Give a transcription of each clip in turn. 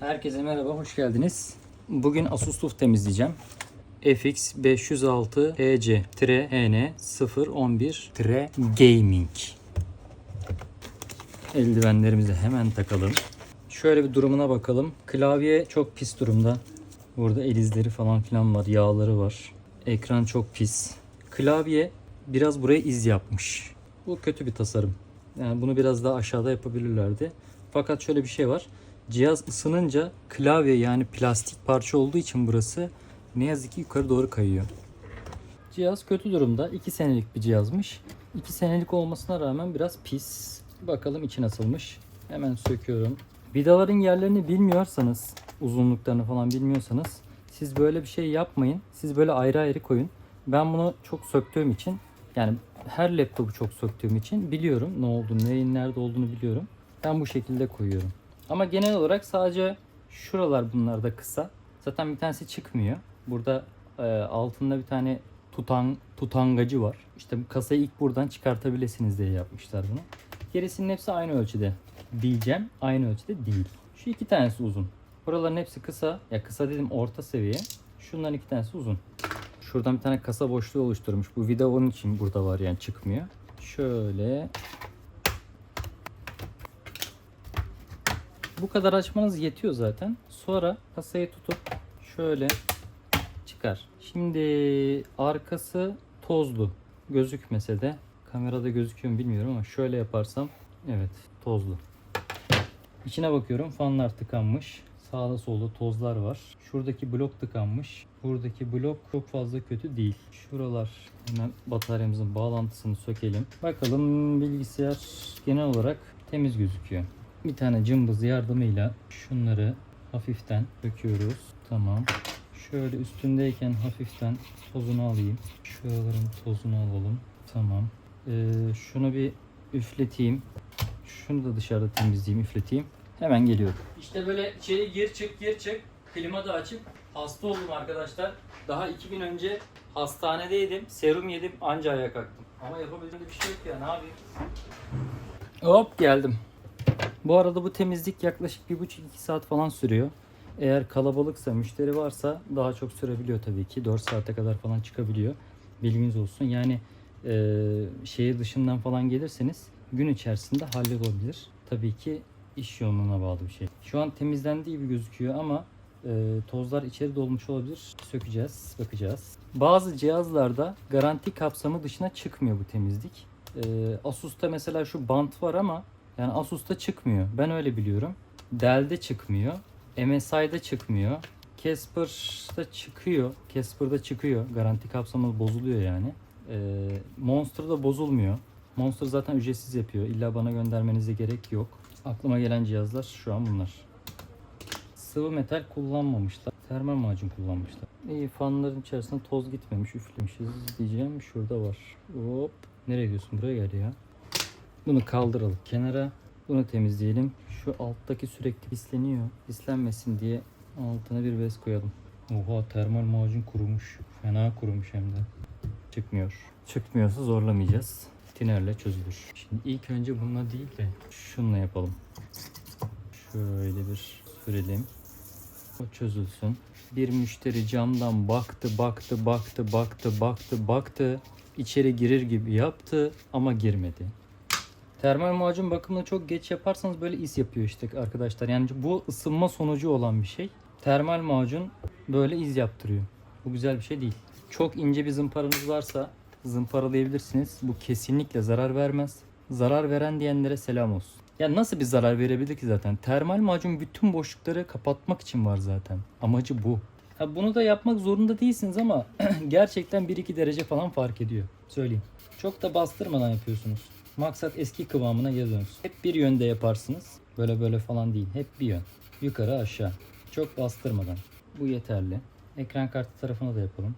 Herkese merhaba, hoş geldiniz. Bugün Asus TUF temizleyeceğim. FX 506 EC HN 011 Gaming. Eldivenlerimizi hemen takalım. Şöyle bir durumuna bakalım. Klavye çok pis durumda. Burada el izleri falan filan var, yağları var. Ekran çok pis. Klavye biraz buraya iz yapmış. Bu kötü bir tasarım. Yani bunu biraz daha aşağıda yapabilirlerdi. Fakat şöyle bir şey var. Cihaz ısınınca klavye yani plastik parça olduğu için burası ne yazık ki yukarı doğru kayıyor. Cihaz kötü durumda. 2 senelik bir cihazmış. 2 senelik olmasına rağmen biraz pis. Bakalım içi nasılmış. Hemen söküyorum. Vidaların yerlerini bilmiyorsanız, uzunluklarını falan bilmiyorsanız siz böyle bir şey yapmayın. Siz böyle ayrı ayrı koyun. Ben bunu çok söktüğüm için yani her laptopu çok söktüğüm için biliyorum ne olduğunu, neyin nerede olduğunu biliyorum. Ben bu şekilde koyuyorum. Ama genel olarak sadece şuralar bunlarda kısa. Zaten bir tanesi çıkmıyor. Burada e, altında bir tane tutan tutangacı var. İşte bu kasayı ilk buradan çıkartabilirsiniz diye yapmışlar bunu. Gerisinin hepsi aynı ölçüde. Diyeceğim aynı ölçüde değil. Şu iki tanesi uzun. Buraların hepsi kısa. Ya kısa dedim orta seviye. Şunların iki tanesi uzun. Şuradan bir tane kasa boşluğu oluşturmuş. Bu vida onun için burada var yani çıkmıyor. Şöyle Bu kadar açmanız yetiyor zaten. Sonra kasayı tutup şöyle çıkar. Şimdi arkası tozlu. Gözükmese de kamerada gözüküyor mu bilmiyorum ama şöyle yaparsam evet tozlu. İçine bakıyorum fanlar tıkanmış. Sağda solda tozlar var. Şuradaki blok tıkanmış. Buradaki blok çok fazla kötü değil. Şuralar hemen bataryamızın bağlantısını sökelim. Bakalım bilgisayar genel olarak temiz gözüküyor. Bir tane cımbız yardımıyla şunları hafiften döküyoruz. Tamam. Şöyle üstündeyken hafiften tozunu alayım. Şuraların tozunu alalım. Tamam. Ee, şunu bir üfleteyim. Şunu da dışarıda temizleyeyim, üfleteyim. Hemen geliyorum. İşte böyle içeri gir çık gir çık. Klima da açık. Hasta oldum arkadaşlar. Daha iki gün önce hastanedeydim. Serum yedim anca ayağa kalktım. Ama yapabildiğim bir şey yok ya ne yapayım. Hop geldim. Bu arada bu temizlik yaklaşık 1,5-2 saat falan sürüyor. Eğer kalabalıksa, müşteri varsa daha çok sürebiliyor tabii ki. 4 saate kadar falan çıkabiliyor. Bilginiz olsun. Yani e, şehir dışından falan gelirseniz gün içerisinde hallolabilir. Tabii ki iş yoğunluğuna bağlı bir şey. Şu an temizlendiği gibi gözüküyor ama e, tozlar içeri dolmuş olabilir. Sökeceğiz, bakacağız. Bazı cihazlarda garanti kapsamı dışına çıkmıyor bu temizlik. E, Asus'ta mesela şu bant var ama yani Asus'ta çıkmıyor. Ben öyle biliyorum. Dell'de çıkmıyor. MSI'da çıkmıyor. Casper'da çıkıyor. Casper'da çıkıyor. Garanti kapsamı bozuluyor yani. Ee, Monster'da bozulmuyor. Monster zaten ücretsiz yapıyor. İlla bana göndermenize gerek yok. Aklıma gelen cihazlar şu an bunlar. Sıvı metal kullanmamışlar. Termal macun kullanmışlar. İyi fanların içerisinde toz gitmemiş. Üflemişiz diyeceğim. Şurada var. Hop. Nereye gidiyorsun? Buraya gel ya. Bunu kaldıralım kenara. Bunu temizleyelim. Şu alttaki sürekli pisleniyor. Pislenmesin diye altına bir bez koyalım. Oha termal macun kurumuş. Fena kurumuş hem de. Çıkmıyor. Çıkmıyorsa zorlamayacağız. Tinerle çözülür. Şimdi ilk önce bununla değil de şununla yapalım. Şöyle bir sürelim. O çözülsün. Bir müşteri camdan baktı, baktı, baktı, baktı, baktı, baktı. İçeri girir gibi yaptı ama girmedi. Termal macun bakımını çok geç yaparsanız böyle iz yapıyor işte arkadaşlar. Yani bu ısınma sonucu olan bir şey. Termal macun böyle iz yaptırıyor. Bu güzel bir şey değil. Çok ince bir zımparanız varsa zımparalayabilirsiniz. Bu kesinlikle zarar vermez. Zarar veren diyenlere selam olsun. Ya nasıl bir zarar verebilir ki zaten? Termal macun bütün boşlukları kapatmak için var zaten. Amacı bu. Ha bunu da yapmak zorunda değilsiniz ama gerçekten 1-2 derece falan fark ediyor. Söyleyeyim. Çok da bastırmadan yapıyorsunuz. Maksat eski kıvamına geri dönsün. Hep bir yönde yaparsınız. Böyle böyle falan değil. Hep bir yön. Yukarı aşağı. Çok bastırmadan. Bu yeterli. Ekran kartı tarafına da yapalım.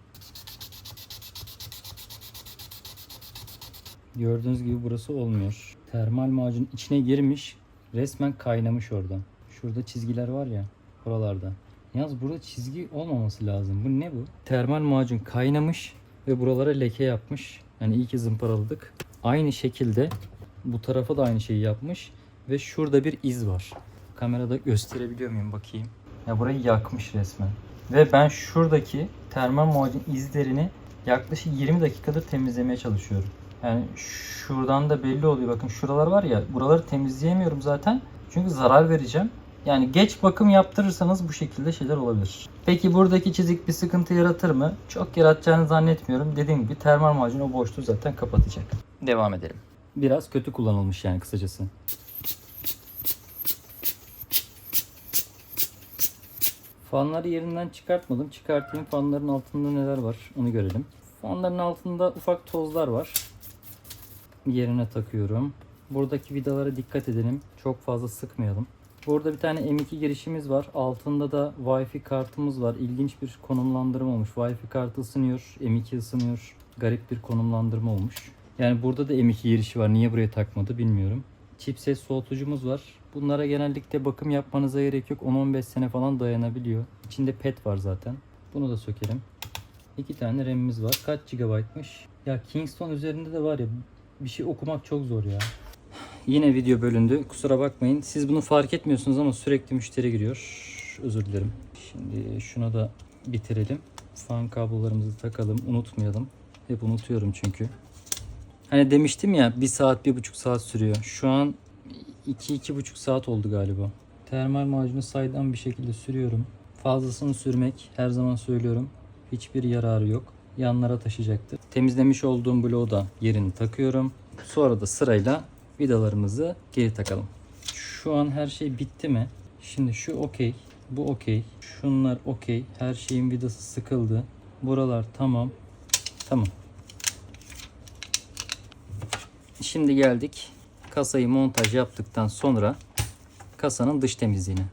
Gördüğünüz gibi burası olmuyor. Termal macun içine girmiş. Resmen kaynamış oradan. Şurada çizgiler var ya. Buralarda. Yalnız burada çizgi olmaması lazım. Bu ne bu? Termal macun kaynamış ve buralara leke yapmış. Yani iyi ki zımparaladık. Aynı şekilde bu tarafa da aynı şeyi yapmış ve şurada bir iz var. Kamerada gösterebiliyor muyum bakayım. Ya burayı yakmış resmen. Ve ben şuradaki termal muacin izlerini yaklaşık 20 dakikadır temizlemeye çalışıyorum. Yani şuradan da belli oluyor. Bakın şuralar var ya buraları temizleyemiyorum zaten. Çünkü zarar vereceğim. Yani geç bakım yaptırırsanız bu şekilde şeyler olabilir. Peki buradaki çizik bir sıkıntı yaratır mı? Çok yaratacağını zannetmiyorum. Dediğim gibi termal macun o boşluğu zaten kapatacak. Devam edelim. Biraz kötü kullanılmış yani kısacası. Fanları yerinden çıkartmadım. Çıkartayım fanların altında neler var onu görelim. Fanların altında ufak tozlar var. Yerine takıyorum. Buradaki vidalara dikkat edelim. Çok fazla sıkmayalım. Burada bir tane M2 girişimiz var. Altında da Wi-Fi kartımız var. İlginç bir konumlandırma olmuş. Wi-Fi kartı ısınıyor, M2 ısınıyor. Garip bir konumlandırma olmuş. Yani burada da M2 girişi var. Niye buraya takmadı bilmiyorum. Chipset soğutucumuz var. Bunlara genellikle bakım yapmanıza gerek yok. 10-15 sene falan dayanabiliyor. İçinde pet var zaten. Bunu da sökelim. İki tane RAM'imiz var. Kaç GB'mış? Ya Kingston üzerinde de var ya bir şey okumak çok zor ya. Yine video bölündü. Kusura bakmayın. Siz bunu fark etmiyorsunuz ama sürekli müşteri giriyor. Özür dilerim. Şimdi şuna da bitirelim. Fan kablolarımızı takalım. Unutmayalım. Hep unutuyorum çünkü. Hani demiştim ya bir saat bir buçuk saat sürüyor. Şu an iki iki buçuk saat oldu galiba. Termal macunu saydam bir şekilde sürüyorum. Fazlasını sürmek her zaman söylüyorum. Hiçbir yararı yok. Yanlara taşıyacaktır. Temizlemiş olduğum bloğu da yerini takıyorum. Sonra da sırayla vidalarımızı geri takalım. Şu an her şey bitti mi? Şimdi şu okey. Bu okey. Şunlar okey. Her şeyin vidası sıkıldı. Buralar tamam. Tamam. Şimdi geldik kasayı montaj yaptıktan sonra kasanın dış temizliğine.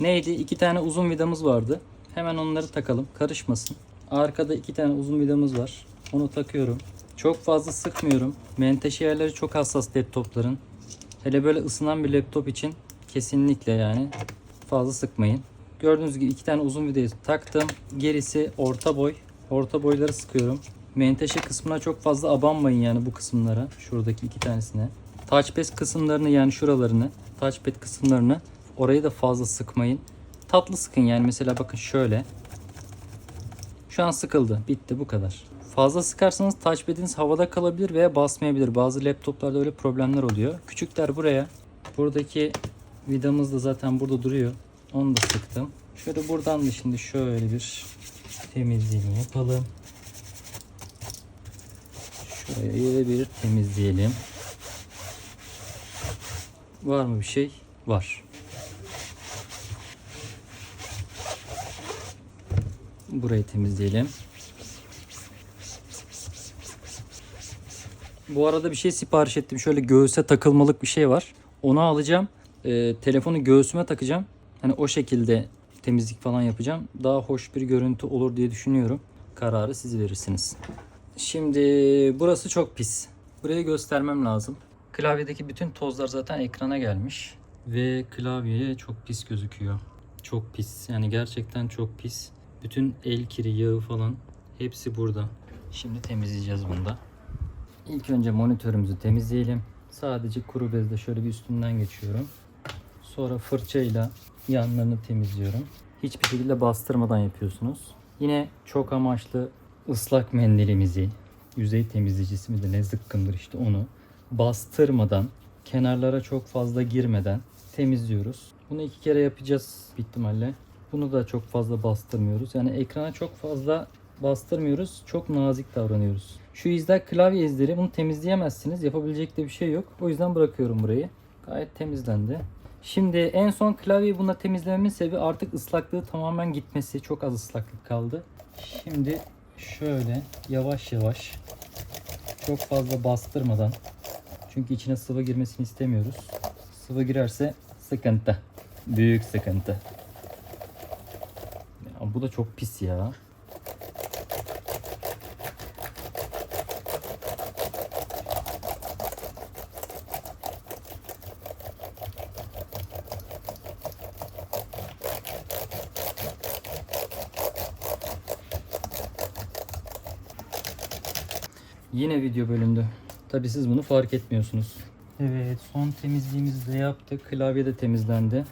Neydi? İki tane uzun vidamız vardı. Hemen onları takalım. Karışmasın. Arkada iki tane uzun vidamız var. Onu takıyorum. Çok fazla sıkmıyorum. Menteşe yerleri çok hassas laptopların. Hele böyle ısınan bir laptop için kesinlikle yani fazla sıkmayın. Gördüğünüz gibi iki tane uzun vidayı taktım. Gerisi orta boy. Orta boyları sıkıyorum. Menteşe kısmına çok fazla abanmayın yani bu kısımlara. Şuradaki iki tanesine. Touchpad kısımlarını yani şuralarını. Touchpad kısımlarını orayı da fazla sıkmayın. Tatlı sıkın yani mesela bakın şöyle. Şu an sıkıldı. Bitti bu kadar. Fazla sıkarsanız touchpad'iniz havada kalabilir veya basmayabilir. Bazı laptoplarda öyle problemler oluyor. Küçükler buraya. Buradaki vidamız da zaten burada duruyor. Onu da sıktım. Şöyle buradan da şimdi şöyle bir temizliğini yapalım. Şurayı bir temizleyelim. Var mı bir şey? Var. Burayı temizleyelim. Bu arada bir şey sipariş ettim. Şöyle göğüse takılmalık bir şey var. Onu alacağım. Ee, telefonu göğsüme takacağım. Hani o şekilde temizlik falan yapacağım. Daha hoş bir görüntü olur diye düşünüyorum. Kararı siz verirsiniz. Şimdi burası çok pis. Burayı göstermem lazım. Klavyedeki bütün tozlar zaten ekrana gelmiş. Ve klavyeye çok pis gözüküyor. Çok pis. Yani gerçekten çok pis. Bütün el kiri, yağı falan hepsi burada. Şimdi temizleyeceğiz bunu da. İlk önce monitörümüzü temizleyelim. Sadece kuru bezle şöyle bir üstünden geçiyorum. Sonra fırçayla yanlarını temizliyorum. Hiçbir şekilde bastırmadan yapıyorsunuz. Yine çok amaçlı ıslak mendilimizi, yüzey temizleyicisi mi de ne zıkkımdır işte onu bastırmadan, kenarlara çok fazla girmeden temizliyoruz. Bunu iki kere yapacağız ihtimalle. Bunu da çok fazla bastırmıyoruz. Yani ekrana çok fazla bastırmıyoruz. Çok nazik davranıyoruz. Şu izler klavye izleri. Bunu temizleyemezsiniz. Yapabilecek de bir şey yok. O yüzden bırakıyorum burayı. Gayet temizlendi. Şimdi en son klavyeyi buna temizlememin sebebi artık ıslaklığı tamamen gitmesi. Çok az ıslaklık kaldı. Şimdi şöyle yavaş yavaş çok fazla bastırmadan çünkü içine sıvı girmesini istemiyoruz. Sıvı girerse sıkıntı. Büyük sıkıntı. Ya bu da çok pis ya. Yine video bölündü. Tabi siz bunu fark etmiyorsunuz. Evet son temizliğimizi de yaptık. Klavye de temizlendi.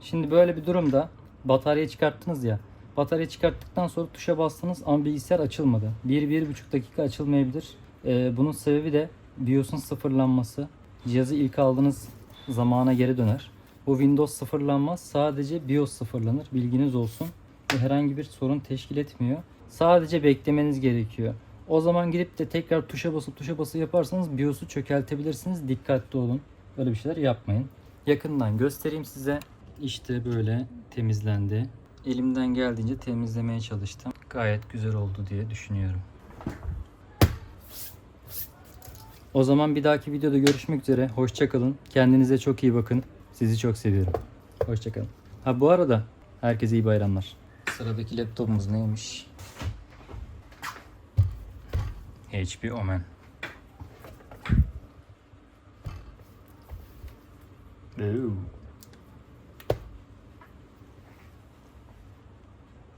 Şimdi böyle bir durumda bataryayı çıkarttınız ya. Bataryayı çıkarttıktan sonra tuşa bastınız ama bilgisayar açılmadı. 1-1,5 dakika açılmayabilir. Ee, bunun sebebi de BIOS'un sıfırlanması. Cihazı ilk aldığınız zamana geri döner. Bu Windows sıfırlanmaz. Sadece BIOS sıfırlanır. Bilginiz olsun. Herhangi bir sorun teşkil etmiyor. Sadece beklemeniz gerekiyor. O zaman gidip de tekrar tuşa basıp tuşa basıp yaparsanız BIOS'u çökeltebilirsiniz. Dikkatli olun. Böyle bir şeyler yapmayın. Yakından göstereyim size. İşte böyle temizlendi. Elimden geldiğince temizlemeye çalıştım. Gayet güzel oldu diye düşünüyorum. O zaman bir dahaki videoda görüşmek üzere. Hoşçakalın. Kendinize çok iyi bakın. Sizi çok seviyorum. Hoşçakalın. Ha bu arada herkese iyi bayramlar. Sıradaki laptopumuz neymiş? HP Omen. Oo.